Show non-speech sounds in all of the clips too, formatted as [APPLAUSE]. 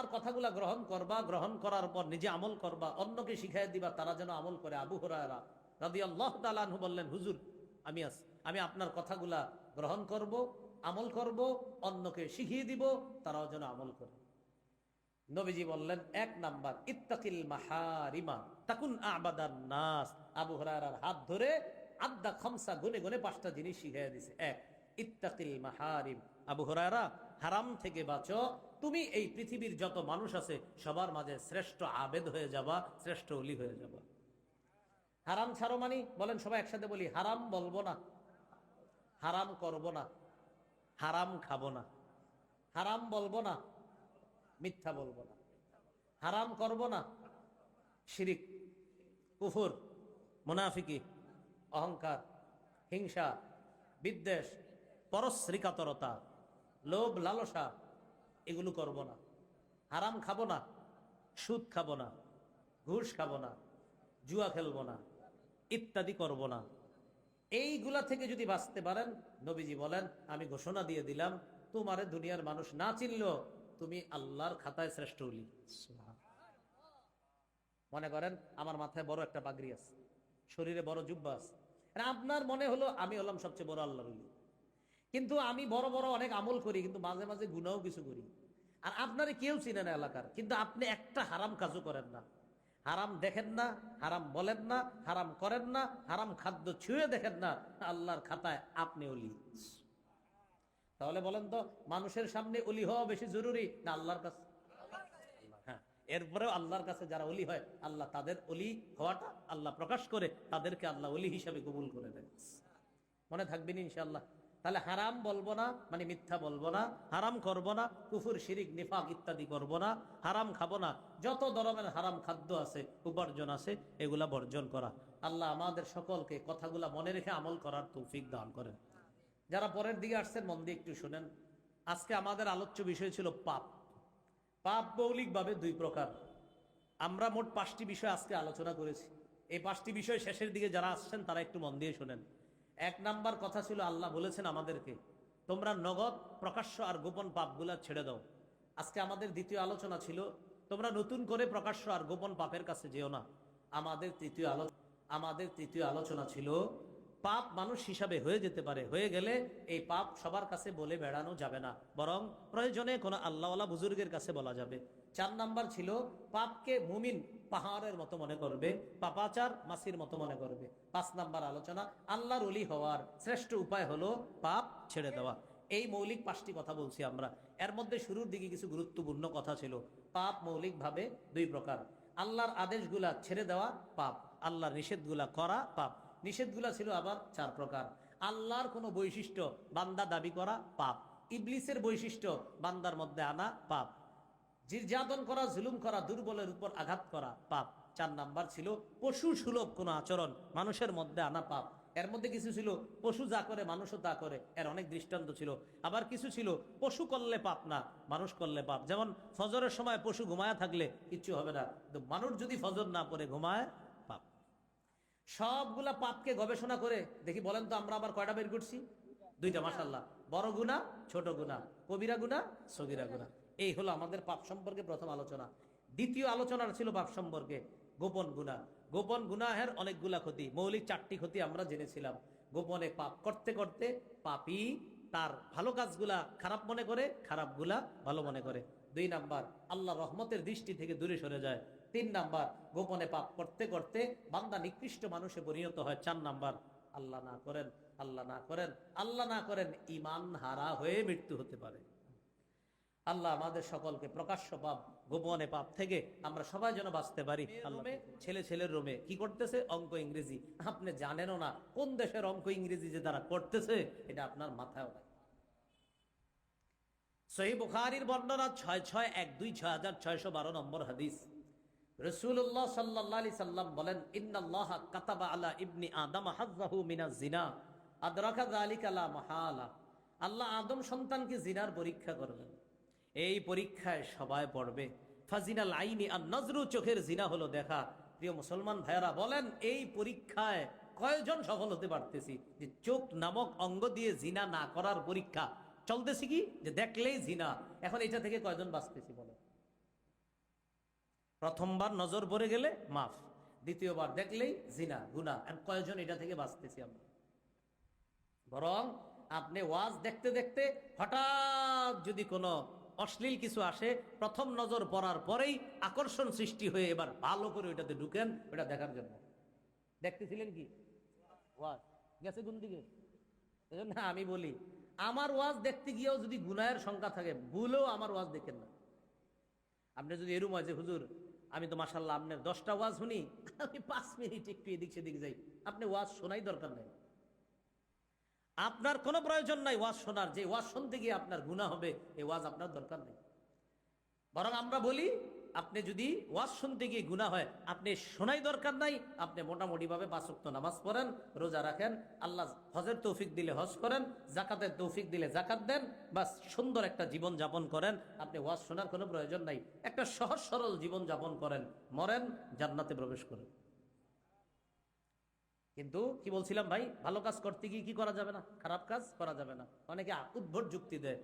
আমার কথাগুলা গ্রহণ করবা, গ্রহণ করার পর নিজে আমল করবা, অন্যকে শিখাই দিবা, তারা যেন আমল করে। আবু হরায়রা রাদি আল্লাহ তালানহু বললেন, হুজুর, আমি আস, আমি আপনার কথাগুলা গ্রহণ করব, আমল করব, অন্যকে শিখিয়ে দিব, তারাও যেন আমল করে। নবীজি বললেন, এক নাম্বার, ইত্তাকিল মাহারিমা, তাকুন আবাদার নাস। আবু হরার হাত ধরে আদ্দা খামসা গুনে গুনে পাঁচটা জিনিস শিখিয়ে দিছে। এক, ইত্তাকিল মাহারিম। আবু হরারা হারাম থেকে বাঁচো তুমি এই পৃথিবীর যত মানুষ আছে, সবার মাঝে শ্রেষ্ঠ আবেদ হয়ে যাবা, শ্রেষ্ঠ অলি হয়ে যাবা। হারাম ছাড়ো মানি, বলেন সবাই একসাথে বলি, হারাম বলব না। হারাম করব না। হারাম খাব না। হারাম বলব না। মিথ্যা বলব না। হারাম করব না। শিরিক, কুফুর, মুনাফিকি, অহংকার, হিংসা, বিদ্বেষ, পরশ্রিকাতরতা, লোভ, লালসা এগুলো করব না। হারাম খাব না, সুদ খাব না, ঘুষ খাব না, জুয়া খেলব না, ইত্যাদি করব না। এইগুলা থেকে যদি বাঁচতে পারেন, নবীজি বলেন, আমি ঘোষণা দিয়ে দিলাম, তোমারে দুনিয়ার মানুষ না চিনল তুমি আল্লাহর খাতায় শ্রেষ্ঠ উলি মনে করেন, আমার মাথায় বড় একটা পাগড়ি আছে, শরীরে বড় জুব্বা আছে। আর আপনার মনে হলো আমি হলাম সবচেয়ে বড় আল্লাহর কিন্তু আমি বড় বড় অনেক আমল করি, কিন্তু মাঝে মাঝে গুনাও কিছু করি। আর আপনারে কেউ চিনে না এলাকার। কিন্তু আপনি একটা হারাম কাজও করেন না। হারাম দেখেন না, হারাম বলেন না, হারাম করেন না, হারাম খাদ্য ছুঁয়ে দেখেন না, আল্লাহর খাতায় আপনি অলি। তাহলে বলেন তো, মানুষের সামনে অলি হওয়া বেশি জরুরি না আল্লাহর কাছে? হ্যাঁ এরপরেও আল্লাহর কাছে যারা অলি হয়, আল্লাহ তাদের অলি হওয়াটা আল্লাহ প্রকাশ করে, তাদেরকে আল্লাহ অলি হিসাবে কবুল করে দেন মনে থাকবেন ইনশাল্লাহ তাহলে হারাম বলব না মানে মিথ্যা বলব না, হারাম করব না, কুফুর, শিরিক, নিফাক ইত্যাদি করব না, হারাম খাব না, যত ধরনের হারাম খাদ্য আছে, উপার্জন আছে, এগুলা বর্জন করা। আল্লাহ আমাদের সকলকে কথাগুলা মনে রেখে আমল করার তৌফিক দান করেন। যারা পরের দিকে আসছেন, মন দিয়ে একটু শুনেন। আজকে আমাদের আলোচ্য বিষয় ছিল পাপ। পাপ মৌলিকভাবে দুই প্রকার। আমরা মোট পাঁচটি বিষয় আজকে আলোচনা করেছি। এই পাঁচটি বিষয় শেষের দিকে যারা আসছেন, তারা একটু মন দিয়ে শোনেন। এক নাম্বার কথা ছিল, আল্লাহ বলেছেন আমাদেরকে, তোমরা নগদ, প্রকাশ্য আর গোপন পাপগুলা ছেড়ে দাও। আজকে আমাদের দ্বিতীয় আলোচনা ছিল, তোমরা নতুন করে প্রকাশ্য আর গোপন পাপের কাছে যেও না। আমাদের তৃতীয় আলোচনা আমাদের তৃতীয় আলোচনা ছিল পাপ মানুষ হিসাবে হয়ে যেতে পারে। হয়ে গেলে এই পাপ সবার কাছে বলে বেড়ানো যাবে না। বরং প্রয়োজনে কোনো আল্লাহওয়ালা বুজুর্গের কাছে বলা যাবে। চার নাম্বার ছিল, পাপকে মুমিন পাহাড়ের মতো মনে করবে, পাপাচার মাসির মতো মনে করবে। পাঁচ নাম্বার আলোচনা, আল্লাহর অলি হওয়ার শ্রেষ্ঠ উপায় হলো পাপ ছেড়ে দেওয়া। এই মৌলিক পাঁচটি কথা বলছি আমরা। এর মধ্যে শুরুর দিকে কিছু গুরুত্বপূর্ণ কথা ছিল। পাপ মৌলিকভাবে দুই প্রকার। আল্লাহর আদেশগুলা ছেড়ে দেওয়া পাপ, আল্লাহর নিষেধগুলা করা পাপ। নিষেধগুলা ছিল আবার চার প্রকার। আল্লাহর কোনো বৈশিষ্ট্য বান্দা দাবি করা পাপ। ইবলিসের বৈশিষ্ট্য বান্দার মধ্যে আনা পাপ। নির্যাতন করা, জুলুম করা, দুর্বলের উপর আঘাত করা পাপ। চার নাম্বার ছিল পশু সুলভ কোনো আচরণ, মানুষের মধ্যে আনা পাপ। এর মধ্যে কিছু ছিল পশু যা করে, মানুষও তা করে। এর অনেক দৃষ্টান্ত ছিল। আবার কিছু ছিল পশু করলে পাপ না, মানুষ করলে পাপ। যেমন ফজরের সময় পশু ঘুমায় থাকলে কিচ্ছু হবে না। মানুষ যদি ফজর না পরে ঘুমায় সবগুলা পাপকে গবেষণা করে, দেখি বলেন তো আমরা আবার কয়টা বের করছি? দুইটা মাসাল্লাহ বড় গুণা ছোট গুণা কবিরা গুণা সগিরা গুণা এই হলো আমাদের পাপ সম্পর্কে প্রথম আলোচনা। দ্বিতীয় আলোচনা ছিল পাপ সম্পর্কে গোপন গুণা গোপন গুনাহের অনেকগুলা ক্ষতি, মৌলিক চারটি ক্ষতি আমরা জেনেছিলাম। গোপনে পাপ করতে করতে পাপি তার ভালো কাজগুলা খারাপ মনে করে, খারাপগুলা ভালো মনে করে। দুই নাম্বার আল্লাহ রহমতের দৃষ্টি থেকে দূরে সরে যায়। তিন নাম্বার গোপনে পাপ করতে করতে বান্দা নিকৃষ্ট মানুষে পরিণত হয় চার নাম্বার আল্লাহ না করেন আল্লাহ না করেন আল্লাহ না করেন ইমান হারা হয়ে মৃত্যু হতে পারে। আল্লাহ আমাদের সকলকে প্রকাশ্য পাপ গোপনে পাপ থেকে আমরা সবাই যেন বাঁচতে পারি। ছেলে ছেলের রুমে কি করতেছে? অঙ্ক ইংরেজি। আপনি জানেনও না কোন দেশের অঙ্ক ইংরেজি যে তারা করতেছে এটা আপনার মাথায় নাই সহি বুখারির বর্ণনা ছয় ছয় এক দুই ছয় হাজার ছয়শো বারো নম্বর হাদিস। রসুল্লাহ সাল্লাহ আলি সাল্লাম বলেন, ইন্নাল্লাহ কাতাবা আলা ইবনি আদম হাজ্জাহু মিনা জিনা। আদরাকা যালিকা লা মাহালা। আল্লাহ আদম সন্তানকে জিনার পরীক্ষা করবেন। এই পরীক্ষায় সবাই পড়বে। ফাজিনাল আইনি আর নজরু, চোখের জিনা হলো দেখা। প্রিয় মুসলমান ভাইয়েরা, বলেন, এই পরীক্ষায় কয়জন সফল হতে পারতেছি? যে চোখ নামক অঙ্গ দিয়ে জিনা না করার পরীক্ষা। চলতেছি কি? যে দেখলেই জিনা। এখন এটা থেকে কয়জন বাঁচতেছি বলে প্রথমবার নজর পড়ে গেলে মাফ। দ্বিতীয়বার দেখলেই জিনা গুনা আর কয়জন এটা থেকে বাঁচতেছি আমরা? বরং আপনি ওয়াজ দেখতে দেখতে হঠাৎ যদি কোনো অশ্লীল কিছু আসে, প্রথম নজর পড়ার পরেই আকর্ষণ সৃষ্টি হয়ে এবার ভালো করে ওইটাতে ঢুকেন ওটা দেখার জন্য। দেখতেছিলেন কি? ওয়াজ। গেছে কোন দিকে? এজন্য আমি বলি, আমার ওয়াজ দেখতে গিয়েও যদি গুনায়ের সংখ্যা থাকে, ভুলেও আমার ওয়াজ দেখেন না। আপনি যদি এরম হয় যে, হুজুর আমি তো মাসাল্লাহ আপনার দশটা ওয়াজ শুনি, আমি পাঁচ মিনিট একটু এদিক সেদিক যাই। আপনি ওয়াজ শোনাই দরকার নেই। আপনার কোনো প্রয়োজন নাই ওয়াজ শোনার, যে ওয়াজ শুনতে গিয়ে আপনার গুণা হবে এই ওয়াজ আপনার দরকার নেই। বরং আমরা বলি আপনি যদি ওয়াজ শুনতে গিয়ে গুণা হয়, আপনি শোনাই দরকার নাই, আপনি মোটামুটিভাবে বাসক্ত নামাজ পড়েন, রোজা রাখেন, আল্লাহ হজের তৌফিক দিলে হজ করেন, জাকাতের তৌফিক দিলে জাকাত দেন বা সুন্দর একটা জীবন যাপন করেন, আপনি ওয়াজ শোনার কোনো প্রয়োজন নাই। একটা সহজ সরল জীবন যাপন করেন, মরেন, জান্নাতে প্রবেশ করেন। কিন্তু কি বলছিলাম ভাই? ভালো কাজ করতে গিয়ে কি করা যাবে না? খারাপ কাজ করা যাবে না। অনেকে উদ্ভট যুক্তি দেয়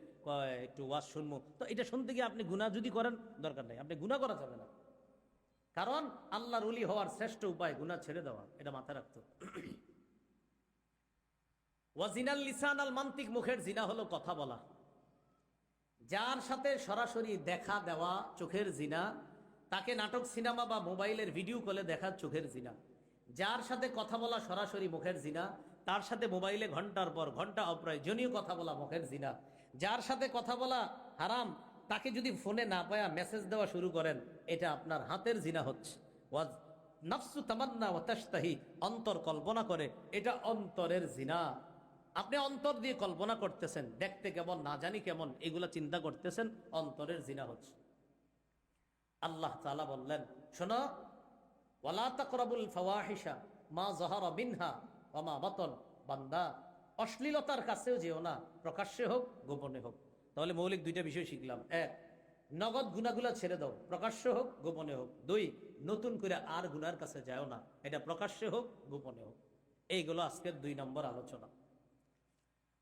একটু ওয়াজ শুনব। তো এটা শুনতে গিয়ে আপনি গুণা যদি করেন, দরকার নেই। আপনি গুণা করা যাবে না। কারণ আল্লাহর উলি হওয়ার শ্রেষ্ঠ উপায় গুণা ছেড়ে দেওয়া। এটা মাথায় রাখতো [CLEARS THROAT] ওয়াজিনাল লিসান আল মান্তিক, মুখের জিনা হলো কথা বলা। যার সাথে সরাসরি দেখা দেওয়া চোখের জিনা, তাকে নাটক, সিনেমা বা মোবাইলের ভিডিও কলে দেখা চোখের জিনা। যার সাথে কথা বলা সরাসরি মুখের জিনা, তার সাথে মোবাইলে ঘণ্টার পর ঘণ্টা অপ্রয়োজনীয় কথা বলা মুখের জিনা। যার সাথে কথা বলা হারাম, তাকে যদি ফোনে না পায়া মেসেজ দেওয়া শুরু করেন, এটা আপনার হাতের জিনা হচ্ছে। ওয়াজ, নফসু তামান্না ও তাস্তাহি অন্তর কল্পনা করে, এটা অন্তরের জিনা। আপনি অন্তর দিয়ে কল্পনা করতেছেন, দেখতে কেমন, না জানি কেমন, এগুলা চিন্তা করতেছেন, অন্তরের জিনা হচ্ছে। আল্লাহ তালা বললেন, শোনো ওয়ালা তাকরাবুল ফাওয়াহিশা মা জহারা মিনহা ওমা বাতন। বান্দা, অশ্লীলতার কাছেও যেও না, প্রকাশ্যে হোক, গোপনে হোক। তাহলে মৌলিক দুইটা বিষয় শিখলাম। এক, নগদ গুনাগুলা ছেড়ে দাও, প্রকাশ্যে হোক, গোপনে হোক। দুই, নতুন করে আর গুনার কাছে যাও না, এটা প্রকাশ্যে হোক, গোপনে হোক। এইগুলো আজকের দুই নম্বর আলোচনা।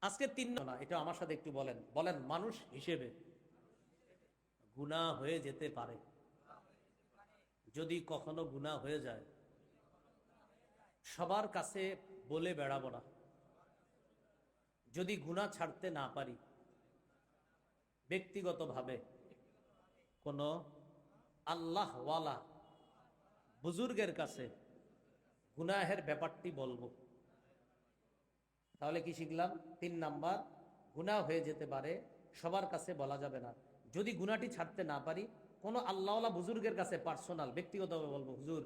আজকে তিন না এটা আমার সাথে একটু বলেন। বলেন, মানুষ হিসেবে গুণা হয়ে যেতে পারে। যদি কখনো গুণা হয়ে যায়, সবার কাছে বলে বেড়াবো না। যদি গুণা ছাড়তে না পারি, ব্যক্তিগতভাবে কোনো আল্লাহওয়ালা বুজুর্গের কাছে গুনাহের ব্যাপারটি বলব। তাহলে কি শিখলাম? তিন নাম্বার, গুনাহ হয়ে যেতে পারে, সবার কাছে বলা যাবে না। যদি গুনাটি ছাড়তে না পারি কোনো আল্লাহওয়ালা বুজুর্গের কাছে পার্সোনাল ব্যক্তিগতভাবে বলব, হুজুর,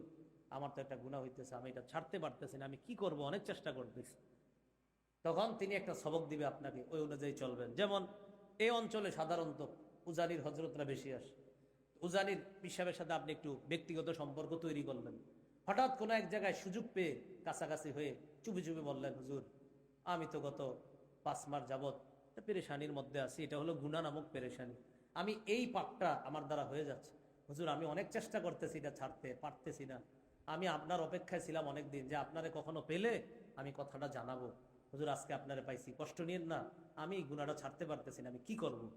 আমার তো একটা গুণা হইতেছে, আমি এটা ছাড়তে পারতেছি না, আমি কি করব? অনেক চেষ্টা করতেছি। তখন তিনি একটা সবক দিবে আপনাকে, ওই অনুযায়ী চলবেন। যেমন এই অঞ্চলে সাধারণত উজানির হজরতরা বেশি আসে। উজানির পিসাবের সাথে আপনি একটু ব্যক্তিগত সম্পর্ক তৈরি করলেন। হঠাৎ কোনো এক জায়গায় সুযোগ পেয়ে কাছাকাছি হয়ে চুপি চুপি বললেন, হুজুর, আমি তো গত পাঁচ মাস যাবৎ পেরেশানির মধ্যে আছি, এটা হলো গুণা নামক পেরেশানি। আমি এই পাপটা আমার দ্বারা হয়ে যাচ্ছে। হুজুর, আমি অনেক চেষ্টা করতেছি এটা ছাড়তে, পারতেছি না। আমি আপনার অপেক্ষায় ছিলাম অনেকদিন যে আপনারে কখনো পেলে আমি কথাটা জানাব। হুজুর, আজকে আপনারে পাইছি। কষ্ট নিন না। আমি গুণাটা ছাড়তে পারতেছি না। আমি কি করব।